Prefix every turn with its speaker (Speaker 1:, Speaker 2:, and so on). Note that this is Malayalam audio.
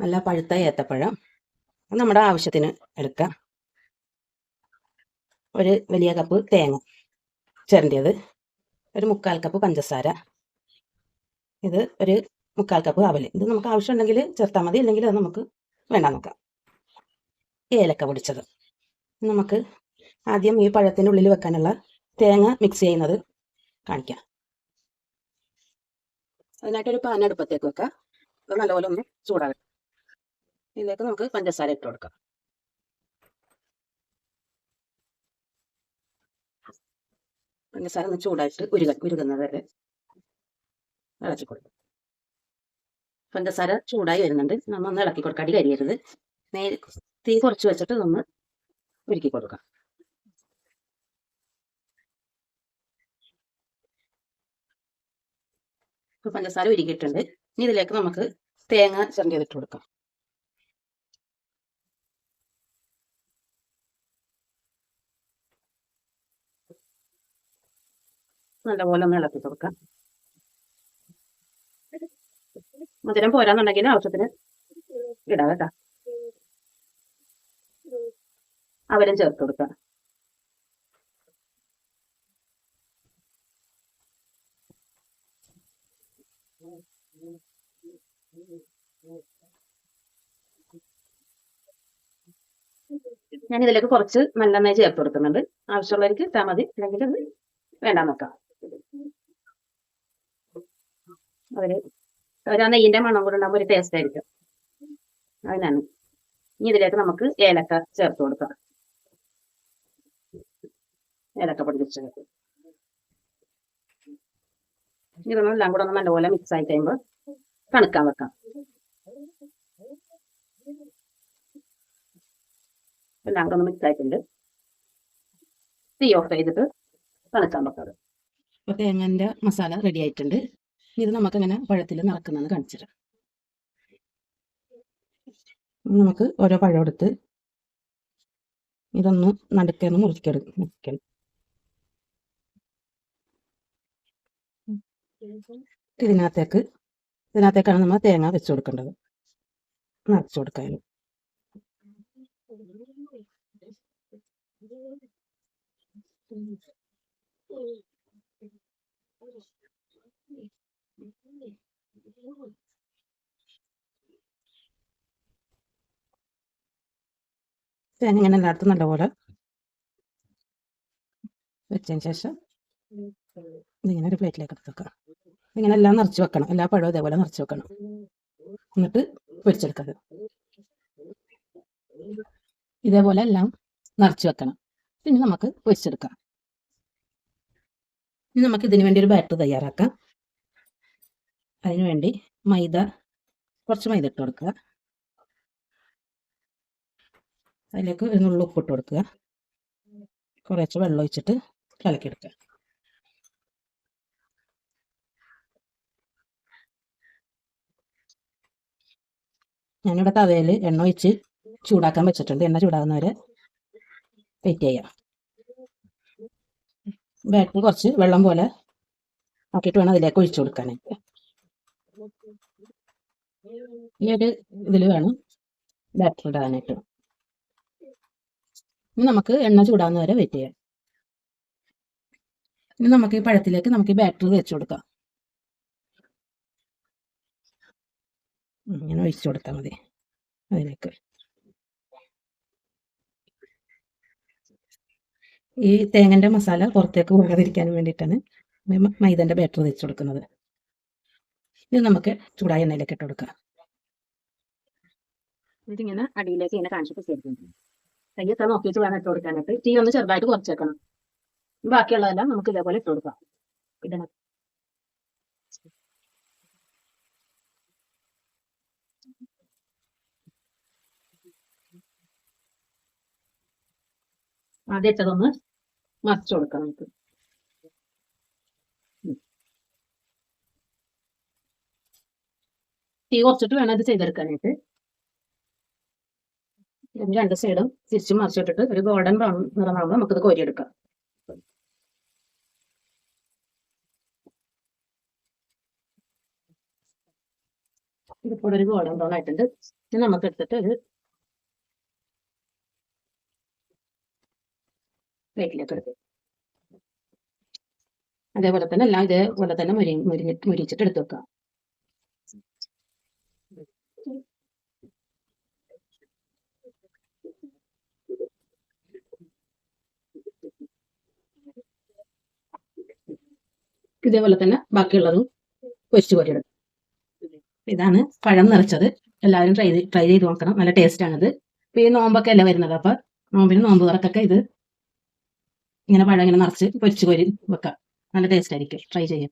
Speaker 1: നല്ല പഴുത്ത ഏത്തപ്പഴം നമ്മുടെ ആവശ്യത്തിന് എടുക്കാം. ഒരു വലിയ കപ്പ് തേങ്ങ ചിരണ്ടിയത് ഒരു മുക്കാൽ കപ്പ് പഞ്ചസാര ഇത് ഒരു മുക്കാൽ കപ്പ് അവൽ ഇത് നമുക്ക് ആവശ്യമുണ്ടെങ്കിൽ ചേർത്താൽ മതി അല്ലെങ്കിൽ അത് നമുക്ക് വേണ്ട നോക്കാം. ഏലക്ക പൊടിച്ചത്. നമുക്ക് ആദ്യം ഈ പഴത്തിന്റെ ഉള്ളിൽ വെക്കാനുള്ള തേങ്ങ മിക്സ് ചെയ്യുന്നത് കാണിക്കാം. അതിനായിട്ടൊരു പാൻ അടുപ്പത്തേക്ക് വെക്കാം. അത് നല്ലപോലെ ഒന്ന് ചൂടാകട്ടെ. ഇതിലേക്ക് നമുക്ക് പഞ്ചസാര ഇട്ട് കൊടുക്കാം. പഞ്ചസാര ഒന്ന് ചൂടായിട്ട് ഉരുക ഉരുകുന്നത് വരെ ഇളക്കി കൊടുക്കും. പഞ്ചസാര ചൂടായി വരുന്നുണ്ട്. നമ്മൾ ഒന്ന് ഇളക്കി കൊടുക്കാം. അടി കരിയരുത്. നേര് തീ കുറച്ച് വെച്ചിട്ട് നമ്മൾ ഉരുക്കി കൊടുക്കാം. ഇപ്പൊ പഞ്ചസാര ഉരുക്കിയിട്ടുണ്ട് ഇനി ഇതിലേക്ക് നമുക്ക് തേങ്ങ ചിരണ്ടിയതിട്ട് കൊടുക്കാം. നല്ലപോലെ ഒന്ന് ഇളക്കി കൊടുക്കാം. മധുരം പോരാന്നുണ്ടെങ്കിൽ ആവശ്യത്തിന് ഇടാം കേട്ടോ. അവരും ചേർത്ത് കൊടുക്കാം. ഞാൻ ഇതിലേക്ക് കുറച്ച് നല്ലെണ്ണ ചേർത്ത് കൊടുക്കുന്നുണ്ട്. ആവശ്യമുള്ളവർക്ക് ഇട്ടാൽ മതി. അല്ലെങ്കിൽ അത് വേണ്ടാന്ന് വെക്കാം. ഒരു ആ നെയ്യിന്റെ മണം കൂടെ ഉണ്ടാകുമ്പോൾ ഒരു ടേസ്റ്റ് ആയിരിക്കും. അതിനാണ് ഇനി ഇതിലേക്ക് നമുക്ക് ഏലക്ക ചേർത്ത് കൊടുക്കാം. ഏലക്ക പൊടിച്ചത് ഇതൊന്നും എല്ലാം കൂടെ ഒന്ന് നല്ലപോലെ മിക്സ് ആയി കഴിയുമ്പോൾ തണുക്കാൻ വെക്കാം. എല്ലാം കൂടെ ഒന്ന് മിക്സ് ആയിട്ടുണ്ട്. തീ ഓഫ് ചെയ്തിട്ട് തണുക്കാൻ വെക്കാം. അപ്പോൾ തേങ്ങന്റെ മസാല റെഡി ആയിട്ടുണ്ട്. ഇത് നമുക്ക് അങ്ങനെ പഴത്തിൽ നിറക്കുന്നതെന്ന് കാണിച്ചു നമുക്ക് ഓരോ പഴം എടുത്ത് ഇതൊന്ന് നടുക്കേന്ന് മുറിക്കെടു മുറിക്കണം. ഇതിനകത്തേക്ക് ഇതിനകത്തേക്കാണ് നമ്മൾ തേങ്ങ വെച്ച് കൊടുക്കേണ്ടത്. നിറച്ചു കൊടുക്കാനും. Thank തേങ്ങ ഇങ്ങനെ എല്ലായിടത്തും നല്ലപോലെ വെച്ചതിന് ശേഷം ഇതിങ്ങനെ ഒരു പ്ലേറ്റിലേക്ക് എടുത്ത് വെക്കാം ഇങ്ങനെ എല്ലാം നിറച്ച് വെക്കണം. എല്ലാ പഴവും ഇതേപോലെ നിറച്ച് വെക്കണം. എന്നിട്ട് പൊരിച്ചെടുക്കത് ഇതേപോലെ എല്ലാം നിറച്ച് വെക്കണം. പിന്നെ നമുക്ക് പൊരിച്ചെടുക്കാം. ഇനി നമുക്ക് ഇതിനു വേണ്ടി ഒരു ബാറ്റർ തയ്യാറാക്കാം. അതിനു വേണ്ടി മൈദ കുറച്ച് മൈദ ഇട്ട് കൊടുക്കുക. അതിലേക്ക് ഒരു നുള്ളു ഉപ്പ് ഇട്ട് കൊടുക്കുക. കുറച്ച് വെള്ളം ഒഴിച്ചിട്ട് കലക്കിയെടുക്കുക ഞാനിവിടെ തവയിൽ എണ്ണ ഒഴിച്ച് ചൂടാക്കാൻ വെച്ചിട്ടുണ്ട്. എണ്ണ ചൂടാകുന്നവരെ വെയിറ്റ് ചെയ്യാം. ബാറ്ററി കുറച്ച് വെള്ളം പോലെ ആക്കിയിട്ട് വേണം അതിലേക്ക് ഒഴിച്ചു കൊടുക്കാനായിട്ട്. ഈ ഒരു ഇതിൽ വേണം. ബാറ്റർ ഇടാനായിട്ട്. ഇനി നമുക്ക് എണ്ണ ചൂടാകുന്ന വരെ വെയിറ്റ് ചെയ്യാം. ഇനി നമുക്ക് ഈ പഴത്തിലേക്ക് നമുക്ക് ഈ ബാറ്ററി വെച്ച് കൊടുക്കാം. ഇങ്ങനെ ഒഴിച്ചു കൊടുത്താൽ മതി. അതിലേക്ക്. ഈ തേങ്ങന്റെ മസാല പുറത്തേക്ക് പോകാതിരിക്കാൻ വേണ്ടിയിട്ടാണ് മൈദന്റെ ബാറ്റർ വെച്ച് കൊടുക്കുന്നത്. ഇത് നമുക്ക് ചൂടായ എണ്ണയിലേക്ക് ഇട്ട് കൊടുക്കാം. ഇതിങ്ങനെ അടിയിലേക്ക് ഇങ്ങനെ കാണിച്ചിട്ട് ചേർക്കുന്നു കയ്യൊക്കെ നോക്കിയിട്ട് വേണം ഇട്ട് കൊടുക്കാനായിട്ട്. തീ ഒന്ന് ചെറുതായിട്ട് കുറച്ചേക്കണം. ബാക്കിയുള്ളതെല്ലാം നമുക്ക് ഇതേപോലെ ഇട്ട് കൊടുക്കാം. ഇടണം. ആദ്യത്തതൊന്ന് മറിച്ചു കൊടുക്കാം നമുക്ക്. തീ കുറച്ചിട്ട് വേണം ഇത് ചെയ്തെടുക്കാനായിട്ട്. രണ്ട് സൈഡും തിരിച്ചും മറിച്ചിട്ടിട്ട് ഒരു ഗോൾഡൻ ബ്രൗൺ നിറമാകുമ്പോൾ നമുക്കിത് കോരിയെടുക്കാം. ഇതിപ്പോൾ ഒരു ഗോൾഡൻ ബ്രൗൺ ആയിട്ടുണ്ട്. ഇനി നമുക്ക് എടുത്തിട്ട് ഒരു പ്ലേറ്റിലേക്ക് എടുക്കും. അതേപോലെ തന്നെ എല്ലാം ഇതേപോലെ തന്നെ മുരി മുരി മുരിച്ചിട്ട് എടുത്ത് വെക്കാം. ഇതേപോലെ തന്നെ ബാക്കിയുള്ളതും പൊരിച്ചു കോരിയെടുക്കും ഇതാണ് പഴം നിറച്ചത്. എല്ലാവരും ട്രൈ ട്രൈ ചെയ്ത് നോക്കണം. നല്ല ടേസ്റ്റ് ആണിത്. ഇപ്പൊ ഈ നോമ്പൊക്കെ അല്ലേ വരുന്നത്? അപ്പൊ നോമ്പിന് നോമ്പ് തുറക്കൊക്കെ ഇത് ഇങ്ങനെ പഴം ഇങ്ങനെ നിറച്ച് പൊരിച്ചു കോരി വെക്കാം. നല്ല ടേസ്റ്റ് ആയിരിക്കും. ട്രൈ ചെയ്യാം.